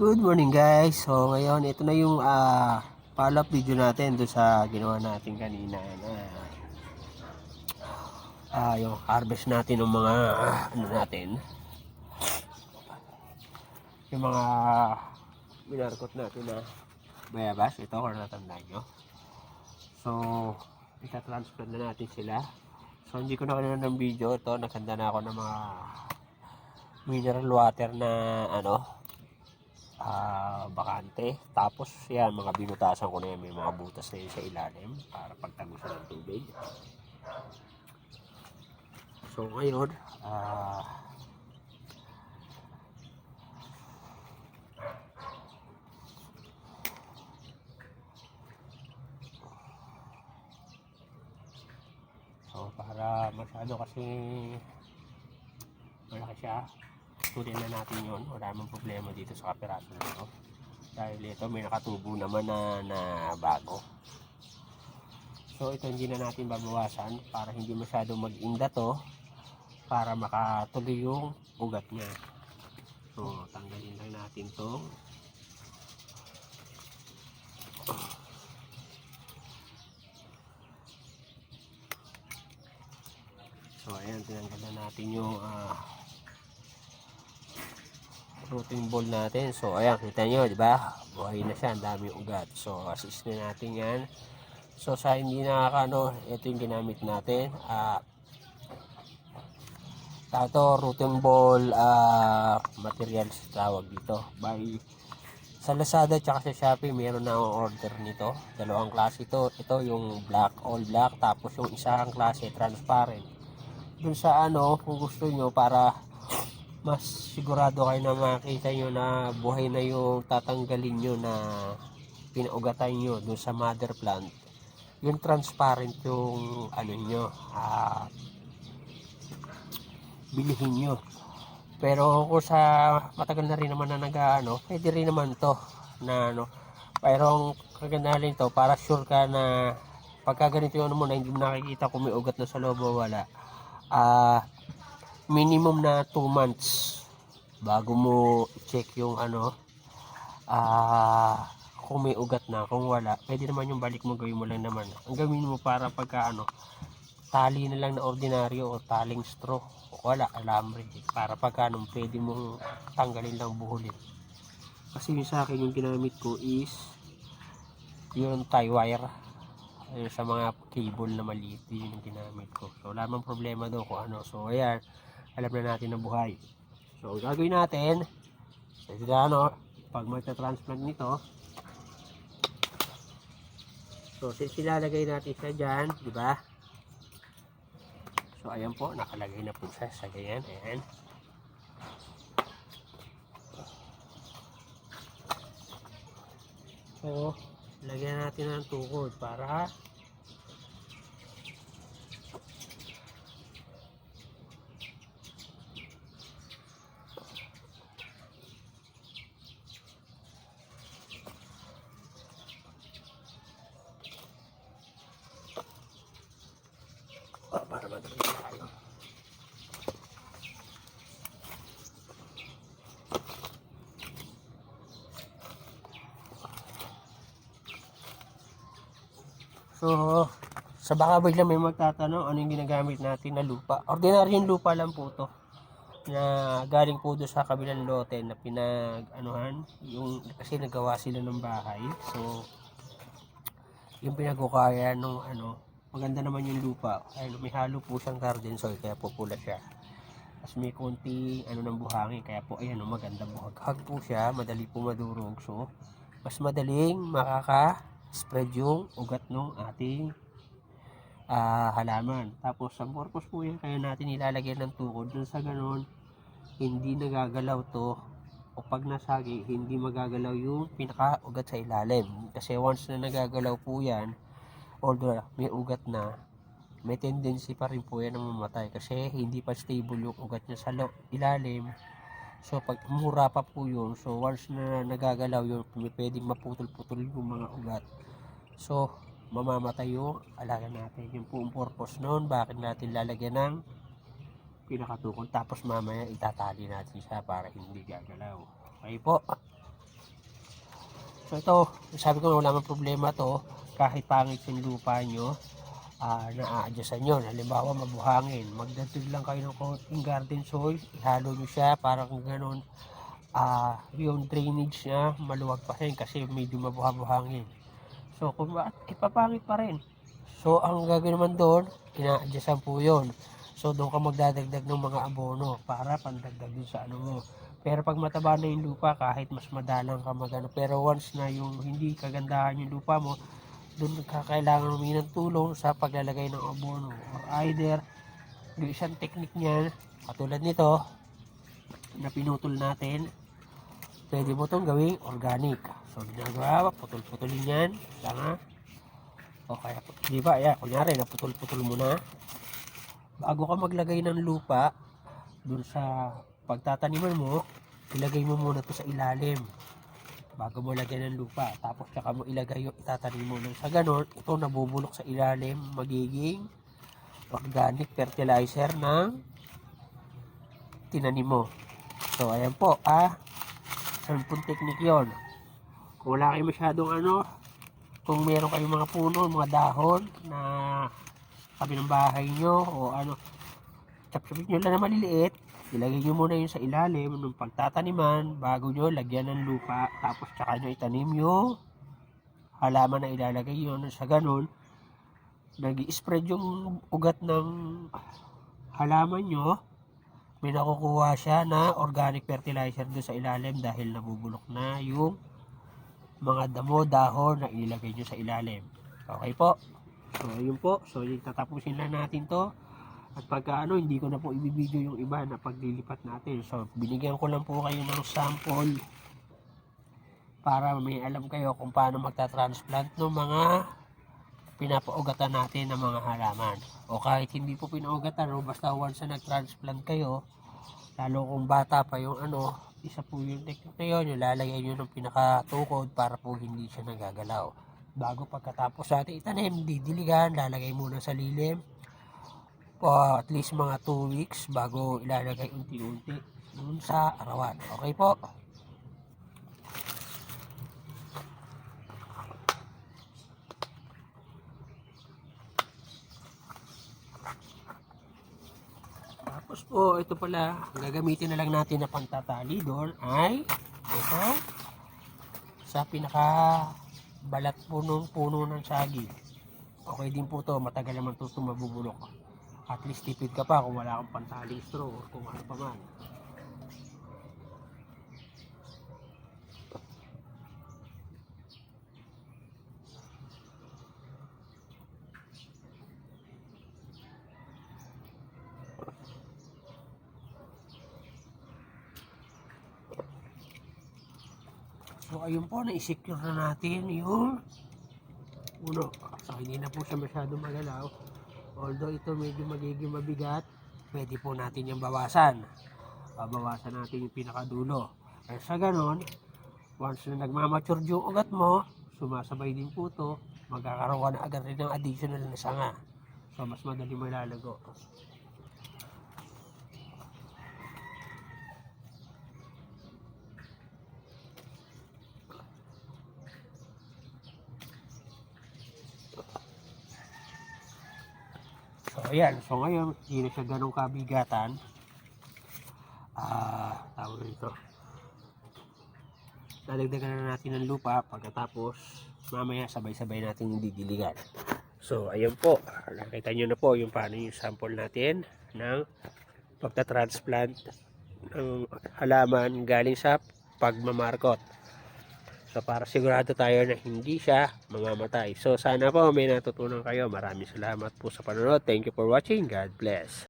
Good morning guys. So ngayon ito na yung ah follow-up video natin do sa ginawa natin kanina. Ah, ah, yung harvest natin ng mga ah, ano natin. Yung mga binarkot natin na bayabas. Ito kung natandaan nyo. So, ita-transplant na natin sila. So, hindi ko na kanina ng video. Ito, nakanda na ako ng mga mineral water na ano, ah bakante. Tapos yan, mga binutasan ko na yan. May mga butas na yun sa ilalim para pagtagusan ng tubig. So ngayon, ah So para masyado kasi malaki siya, tuloy na natin yun. Wala namang problema dito sa kapiraso na ito. Dahil ito may nakatubo naman na, na bago. So ito hindi na natin babawasan para hindi masyado mag-inda to para makatuloy yung ugat niya. So tanggalin lang natin to. So ayan, tinanggal na natin yung ah, routing ball natin. So ayan, kita nyo, di ba? Buhay na siya, ang daming ugat. So assist na natin yan. So sa hindi nakakano, ito yung ginamit natin. Ah, tato routing ball ah, materials tawag dito. By sa Lazada at sa Shopee, meron na order nito. Dalawang klase ito. Ito yung black, all black. Tapos yung isang klase, transparent. Dun sa ano, kung gusto nyo, para mas sigurado kayo na makita nyo na buhay na yung tatanggalin nyo na pinaugatan nyo dun sa mother plant. Yung transparent yung ano nyo, ah, bilihin nyo. Pero kung sa matagal na rin naman na nag-ano, pwede rin naman to na ano. Pero ang kagandahan rin to, para sure ka na pagka ganito yung ano mo na hindi mo nakikita kung may ugat na sa loob o wala. Ah, minimum na 2 months bago mo check yung ano ah kung may ugat na, kung wala, pwede naman yung balik mo gawin mo lang naman. Ang gawin mo para pagka ano, tali na lang na ordinaryo o taling straw o wala alambre para pagka ano, pwede mong tanggalin lang buhulin. Kasi yung sa akin yung ginamit ko is yung tie wire. Ayun, sa mga cable na maliit yun yung ginamit ko. So wala mang problema doon kung ano. So ayan alam na natin na buhay so ang gagawin natin so ano pag magta-transplant nito so since ilalagay natin siya dyan di ba So ayan po, nakalagay na po siya sa ganyan. Ayan. So, lagyan natin ng tukod para So, sa baka bigla may magtatanong ano yung ginagamit natin na lupa. Ordinaryong lupa lang po to na galing po doon sa kabilang lote na pinag anuhan yung kasi nagawa sila ng bahay. So yung pinagkukaya nung ano maganda naman yung lupa. Ay may halo po siyang garden soil kaya po pula siya. Tapos may konti ano ng buhangin. Kaya po ayan oh, maganda buhaghag po siya. Madali po madurog. So mas madaling makaka spread yung ugat ng ating ah, halaman. Tapos ang purpose po yan kaya natin ilalagyan ng tukod dun sa ganun. Hindi nagagalaw to. O pag nasagi hindi magagalaw yung pinaka ugat sa ilalim. Kasi once na nagagalaw po yan although may ugat na may tendency pa rin po yan na mamatay. Kasi hindi pa stable yung ugat niya sa ilalim so pag mura pa po yun so once na nagagalaw yun pwedeng maputol-putol yung mga ugat. So mamamatay yung alaga natin. Yung po ang purpose noon bakit natin lalagyan ng pinakatukol. Tapos mamaya itatali natin siya para hindi gagalaw. Okay po. So ito, sabi ko wala mang problema to. Kahit pangit yung lupa nyo, ah na-adjustan nyo. Halimbawa, mabuhangin. Magdagdag lang kayo ng konting garden soil. Ihalo nyo siya para kung ganun, ah yung drainage niya maluwag pa rin kasi medyo mabuha-buhangin. So kung ba, ipapangit pa rin. So ang gagawin naman doon, ina-adjustan po yun. So doon ka magdadagdag ng mga abono para pandagdag din sa ano mo. Pero pag mataba na yung lupa, kahit mas madalang ka magano. Pero once na yung hindi kagandahan yung lupa mo, doon ka kailangan humingi ng tulong sa paglalagay ng abono. Or either, yung isang technique niyan, katulad nito, na pinutol natin, pwede mo itong gawing organic. So, ginagawa, putol-putulin yan. Lang O kaya, di ba, yeah, kunyari, naputol-putol mo na. Bago ka maglagay ng lupa, dun sa pagtataniman mo, ilagay mo muna to sa ilalim. Bago mo lagyan ng lupa. Tapos, tsaka mo ilagay yung itatanim mo. Nang sa ganon, ito nabubulok sa ilalim, magiging organic fertilizer ng tinanim mo. So, ayan po, ah, sampung technique yon. Kung wala kayo masyadong ano, kung meron kayong mga puno, mga dahon na sabi ng bahay nyo o ano, chap-chapit nyo lang na maliliit, ilagay nyo muna yun sa ilalim ng pagtataniman bago nyo lagyan ng lupa tapos tsaka nyo itanim yung halaman na ilalagay yun sa ganun nag spread yung ugat ng halaman nyo may nakukuha siya na organic fertilizer doon sa ilalim dahil nabubulok na yung mga damo, dahon na ilagay nyo sa ilalim. Okay po. So, yun po. So, yung tatapusin lang natin to. At pagka ano, hindi ko na po ibibideo yung iba na paglilipat natin. So, binigyan ko lang po kayo ng sample para may alam kayo kung paano magta-transplant ng mga pinapaugatan natin ng mga halaman. O kahit hindi po pinaugatan, no, basta once na nag-transplant kayo, lalo kung bata pa yung ano, isa po yung technique na yun, yung lalagay nyo ng pinakatukod para po hindi siya nagagalaw. Bago pagkatapos natin itanim, didiligan, lalagay muna sa lilim. Po, at least mga 2 weeks bago ilalagay unti-unti dun sa arawan. Okay po? Tapos po, ito pala, gagamitin na lang natin na pantatali doon ay ito sa pinaka balat punong puno ng saging. Okay din po to, matagal naman to ito mabubulok. At least tipid ka pa kung wala kang pantaling straw or kung ano pa man. So ayun po, na-secure na natin yung uno. So hindi na po siya masyado magalaw. Although ito medyo magiging mabigat, pwede po natin yung bawasan. Babawasan natin yung pinakadulo. Kaya sa ganon, once na nagmamature yung ugat mo, sumasabay din po to, magkakaroon ka na agad rin ng additional na sanga. So mas madali mo So, ayan. So, ngayon, hindi na siya ganong kabigatan. Ah, tawag rito. Dadagdagan na natin ng lupa pagkatapos mamaya sabay-sabay natin yung didiligan. So, ayun po. Nakita nyo na po yung paano yung sample natin ng pagta-transplant ng halaman galing sa pagmamarkot. So para sigurado tayo na hindi siya mamamatay. So sana po may natutunan kayo. Maraming salamat po sa panonood. Thank you for watching. God bless.